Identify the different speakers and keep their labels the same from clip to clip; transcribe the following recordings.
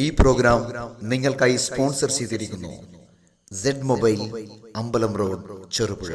Speaker 1: ഈ പ്രോഗ്രാം നിങ്ങൾക്കായി സ്പോൺസർ ചെയ്തിരിക്കുന്നു. മൊബൈൽ അമ്പലം റോഡ് ചെറുപുഴ.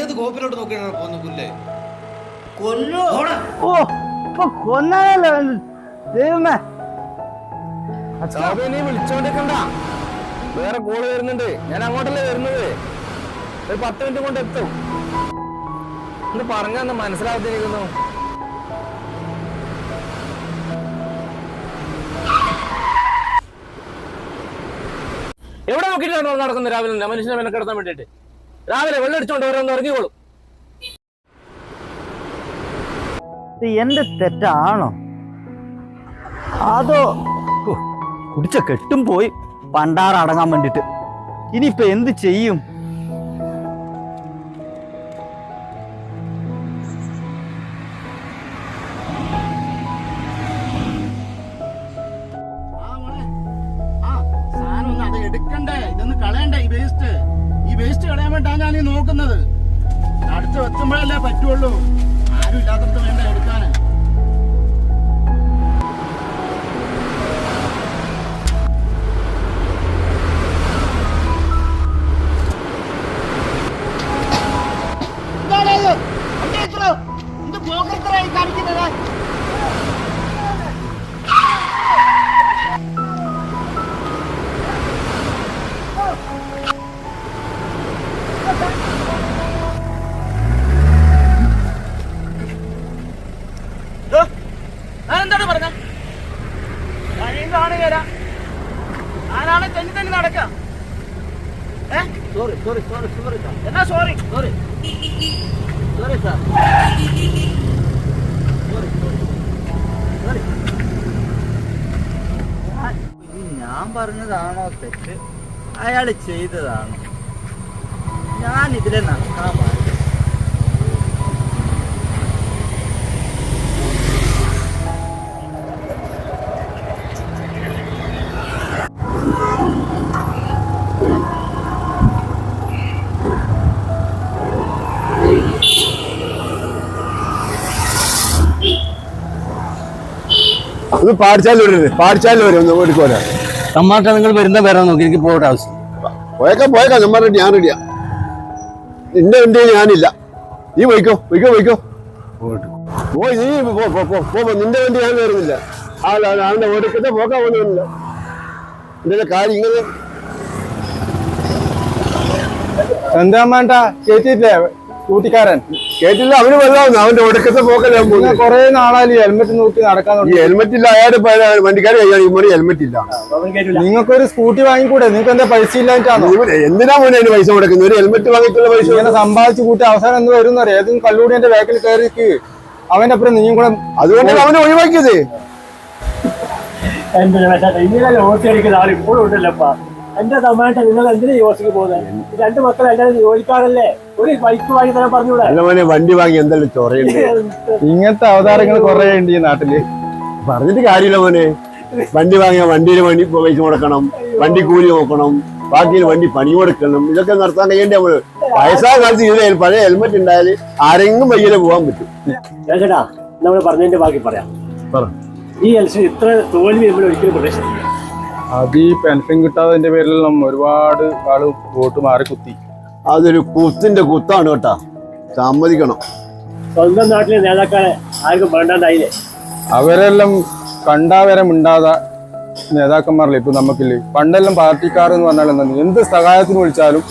Speaker 2: ഏത് കോപ്പിലോട്ട് നോക്കിയാണ് പോന്ന പുല്ലേ
Speaker 3: കൊല്ലോ. ഓ ഇപ്പൊ കൊന്നാലോ ദൈവമേ.
Speaker 4: സാബു നീ വിളിച്ചോണ്ടിരിക്കണ്ട. വേറെ കോൾ വരുന്നുണ്ട്. ഞാൻ അങ്ങോട്ടല്ലേ വരുന്നത്. ഒരു പത്ത് മിനിറ്റ് കൊണ്ട് എത്തും. എവിടെ നോക്കിയിട്ടാണ് നടക്കുന്നത് രാവിലെ? മനുഷ്യനെ മെനക്കെടുത്താൻ കിടത്താൻ വേണ്ടിയിട്ട്. രാവിലെ വെള്ളം അടിച്ചോണ്ട് ഓരോന്ന് ഇറങ്ങിക്കോളും.
Speaker 3: ഇത് എന്റെ തെറ്റാണോ? അതോ ഹോ, കുടിച്ച കെട്ടും പോയി പണ്ടാറടങ്ങാൻ വേണ്ടിട്ട്. ഇനിയിപ്പൊ എന്ത് ചെയ്യും?
Speaker 5: അത് എടുക്കണ്ടേ? ഇതൊന്ന് കളയണ്ടേ ഈ വേസ്റ്റ് വേസ്റ്റ് കളയാൻ വേണ്ടാ ഞാൻ ഈ നോക്കുന്നത്. അടുത്ത് എത്തുമ്പോഴല്ലേ പറ്റുള്ളൂ. ആരും ഇല്ലാത്തടത്ത് വേണ്ട എടുക്കാന്?
Speaker 4: എന്താണ് ആരാണ് തെന്നി തെന്നി നടക്കാം?
Speaker 3: സോറി സോറി സോറി സോറി
Speaker 4: എന്നാ സോറി
Speaker 3: സോറി സോറി സാർ ഞാൻ പറഞ്ഞതാണോ തെറ്റ്? അയാൾ ചെയ്തതാണോ? ഞാൻ ഇതിലെ നടക്കാൻ പാടില്ല
Speaker 6: ഒന്ന് പാടിച്ചാലും വരുന്നത് പാടിച്ചാലും വരും ഒന്ന് പോരാ
Speaker 3: തമ്മാട്ട നിങ്ങൾ വരുന്ന പേരാ നോക്കി എനിക്ക് പോകട്ടെ ആവശ്യം.
Speaker 6: പോയേക്കാം പോയേക്കാം നമ്മൾ റെഡി ഞാൻ റെഡിയാ നിന്റെ വണ്ടിയിൽ ഞാനില്ല. നീ പോയിക്കോ പോയിക്കോ പോയിക്കോ. പോയി നീ പോ. നിന്റെ വണ്ടി ഞാൻ കയറുന്നില്ല. ആ ആ, അവന്റെ ഓടിക്കത്തെ പോക്കാൻ പോകുന്നില്ല എന്റെ കാര്യം ഇങ്ങനെ
Speaker 4: എന്താ വേണ്ട കേട്ടില്ലേ കൂട്ടിക്കാരൻ.
Speaker 6: കേട്ടില്ല അവന് വെള്ളമാവുന്നു അവന്റെ ഒടുക്കത്തെ പോക്കല്ലേ പോകുന്നത്.
Speaker 4: കൊറേ നാളായി ഹെൽമെറ്റ് നോക്കി നടക്കാൻ
Speaker 6: ഈ ഹെൽമെറ്റ് ഇല്ല കഴിയാണ് ഈ മണി ഹെൽമെറ്റ് ഇല്ല.
Speaker 4: നിങ്ങൾക്ക് ഒരു സ്കൂട്ടി വാങ്ങിക്കൂടെ? നിങ്ങൾക്ക് എന്താ പൈസ ഇല്ലായിട്ടാണോ
Speaker 6: എന്തിനാ മോനെ അതിന് പൈസ കൊടുക്കുന്നത്? ഒരു ഹെൽമെറ്റ് വാങ്ങിക്കുള്ള പൈസ
Speaker 4: ഇങ്ങനെ സമ്പാദിച്ചു കൂട്ടി അവസാനം എന്ത് വരും എന്നറിയാം? ഏതും കല്ലൂടി എന്റെ ബാക്കിൽ കയറിക്ക് അവന്റെ അപ്പുറം നീയും കൂടെ
Speaker 6: അതുകൊണ്ടാണ് അവനെ ഒഴിവാക്കിയത്.
Speaker 7: ഇങ്ങനെ ഓർത്തി അടിക്കുന്ന ആൾ ഇപ്പോഴും ഉണ്ടല്ലപ്പാ എന്റെ തമാട്ട നിങ്ങൾ എന്തിനാ യോസിക്ക് പോകുന്നത്? രണ്ട് മക്കൾ എല്ലാവരും ജോലിക്കാരല്ലേ?
Speaker 6: അല്ല മോനെ വണ്ടി വാങ്ങി എന്തെല്ലാം ചൊറയുണ്ട്?
Speaker 4: ഇങ്ങനത്തെ അവതാരങ്ങൾ കുറെ ഉണ്ട് ഈ നാട്ടിൽ.
Speaker 6: പറഞ്ഞിട്ട് കാര്യമില്ല മോനെ. വണ്ടി വാങ്ങിയ വണ്ടിയിൽ വണ്ടി പൈസ കൊടുക്കണം വണ്ടി കൂലി നോക്കണം ബാക്കിയിൽ വണ്ടി പണി കൊടുക്കണം ഇതൊക്കെ നടത്താൻ കഴിയേണ്ടി നമ്മൾ വയസ്സായ കാലത്ത് ഇത് പഴയ ഹെൽമെറ്റ് ഉണ്ടായാൽ ആരെങ്കിലും വയ്യലെ പോകാൻ പറ്റും.
Speaker 7: ചേട്ടാ നമ്മൾ പറഞ്ഞതിന്റെ ബാക്കി പറയാം. ഈ ഇത്ര തോൽവി നമ്മൾ ഒരിക്കലും പ്രതീക്ഷിച്ചില്ല
Speaker 4: അത് ഈ പെൻഷൻ കിട്ടാത്തതിന്റെ പേരിലെല്ലാം ഒരുപാട് ആൾ വോട്ട് മാറി കുത്തി
Speaker 6: അതൊരു കുത്തിന്റെ കുത്താണ് കേട്ടാ. സമ്മതിക്കണം.
Speaker 7: സ്വന്തം നാട്ടിലെ നേതാക്കളെ ആർക്കും വേണ്ടാണ്ടായില്ലേ?
Speaker 4: അവരെല്ലാം കണ്ടാവരെ മിണ്ടാതെ നേതാക്കന്മാരല്ലേ ഇപ്പൊ നമുക്കില്ലേ? പണ്ടെല്ലാം പാർട്ടിക്കാർ എന്ന് പറഞ്ഞാൽ എന്താ? എന്ത് സഹായത്തിന് വിളിച്ചാലും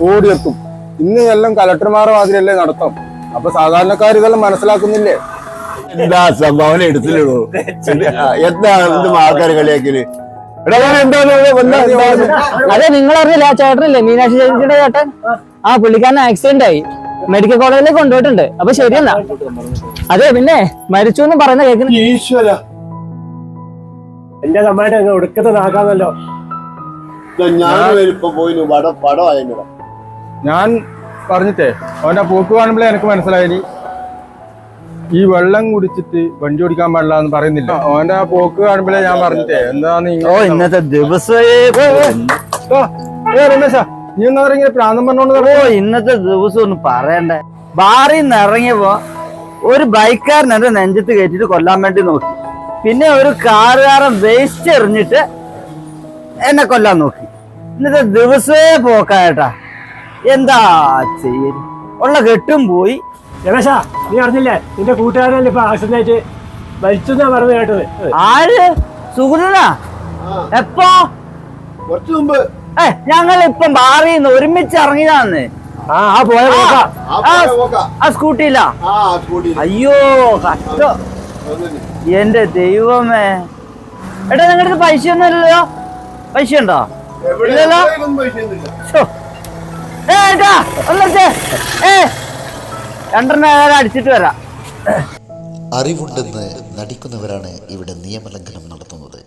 Speaker 4: ഓടിയെത്തും. ഇന്ന് എല്ലാം കലക്ടർമാരെ മാതിരിയല്ലേ നടത്തും. അപ്പൊ സാധാരണക്കാർ ഇതെല്ലാം മനസ്സിലാക്കുന്നില്ലേ?
Speaker 6: എന്താ സംഭാവന എടുത്തില്ലടോ? എന്താ എന്തും ആൾക്കാർ കളിയാക്കൽ?
Speaker 3: അതെ നിങ്ങൾ അറിയില്ല ആ ചേട്ടനില്ലേ? മീനാക്ഷി ചേച്ചിയുടെ ചേട്ടൻ? ആ. പുള്ളിക്കാരൻ ആക്സിഡന്റ് ആയി. മെഡിക്കൽ കോളേജിലേക്ക് കൊണ്ടുപോയിട്ടുണ്ട്. അപ്പൊ ശരിയല്ല അതെ പിന്നെ മരിച്ചു എന്ന് പറയുന്ന കേൾക്കുന്നു.
Speaker 6: ഈശ്വര.
Speaker 7: എന്റെ അമ്മയുടെ ഒടുക്കത്തെ നാക്കാന്നല്ലോ
Speaker 6: ഞാൻ
Speaker 4: പറഞ്ഞിട്ടേ അവന്റെ പോക്ക് കാണുമ്പോഴേ എനിക്ക് മനസ്സിലായി. ഈ വെള്ളം കുടിച്ചിട്ട് വണ്ടി ഓടിക്കാൻ പാടില്ല എന്ന് പറയുന്നില്ല. ഓന്റെ ആ പോക്ക് കാണുമ്പോഴേ ഞാൻ പറഞ്ഞിട്ടേ എന്താണ്
Speaker 3: ഓ ഇന്നത്തെ ദിവസം
Speaker 4: രമേശ നീ എന്താ ഇങ്ങനെ പ്രാന്തം പറഞ്ഞോണ്ട്
Speaker 3: ഓ ഇന്നത്തെ ദിവസം ഒന്ന് പറയണ്ടേ. ബാറിൽ നിന്ന് ഇറങ്ങിയപ്പോ ഒരു ബൈക്കാരൻ എന്റെ നെഞ്ചത്ത് കയറ്റിട്ട് കൊല്ലാൻ വേണ്ടി നോക്കി. പിന്നെ ഒരു കാറുകാരൻ വേസ്റ്റ് എറിഞ്ഞിട്ട് എന്നെ കൊല്ലാൻ നോക്കി. ഇന്നത്തെ ദിവസേ പോക്കായട്ടാ എന്താ ചെയ്യൽ? ഉള്ള കെട്ടും പോയി.
Speaker 7: രമേശ നീ അറിഞ്ഞില്ലേ? നിന്റെ കൂട്ടുകാരനല്ലേ ഇപ്പൊ ആക്സിഡന്റ് ആയിട്ട് മരിച്ചെന്നാ പറഞ്ഞു കേട്ടത്?
Speaker 3: ആര്? സുഹൃതാ എപ്പോ?
Speaker 6: കുറച്ചു മുമ്പ്.
Speaker 3: ഏ ഞങ്ങൾ ഇപ്പം ബാറിൽ നിന്ന് ഒരുമിച്ച് ഇറങ്ങിയതാന്ന്.
Speaker 7: ആ ആ പോയ പോക്കാ.
Speaker 6: ആ പോയ പോക്കാ.
Speaker 3: ആ സ്കൂട്ടിയിലാ?
Speaker 6: ആ സ്കൂട്ടി
Speaker 3: അയ്യോ കഷ്ടം. എന്റെ ദൈവമേ. എടാ നിങ്ങളുടെ പൈസ ഒന്നും ഇല്ലല്ലോ? പൈസ ഉണ്ടോ ഇല്ലല്ലോ. ഏ, ഏട്ടാ, ഏ രണ്ടെണ്ണം അടിച്ചിട്ട് വരാം.
Speaker 1: അറിവുണ്ടെന്ന് നടിക്കുന്നവരാണ് ഇവിടെ നിയമലംഘനം നടത്തുന്നത്.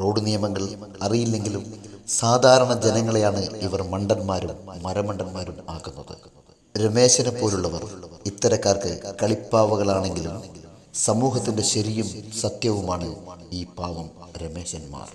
Speaker 1: റോഡ് നിയമങ്ങൾ അറിയില്ലെങ്കിലും സാധാരണ ജനങ്ങളെയാണ് ഇവർ മണ്ടന്മാരും മരമണ്ടന്മാരും ആക്കുന്നത്. രമേശനെ പോലുള്ളവർ ഇത്തരക്കാർക്ക് കളിപ്പാവകളാണെങ്കിലും സമൂഹത്തിന്റെ ശരിയും സത്യവുമാണ് ഈ പാവം രമേശന്മാർ.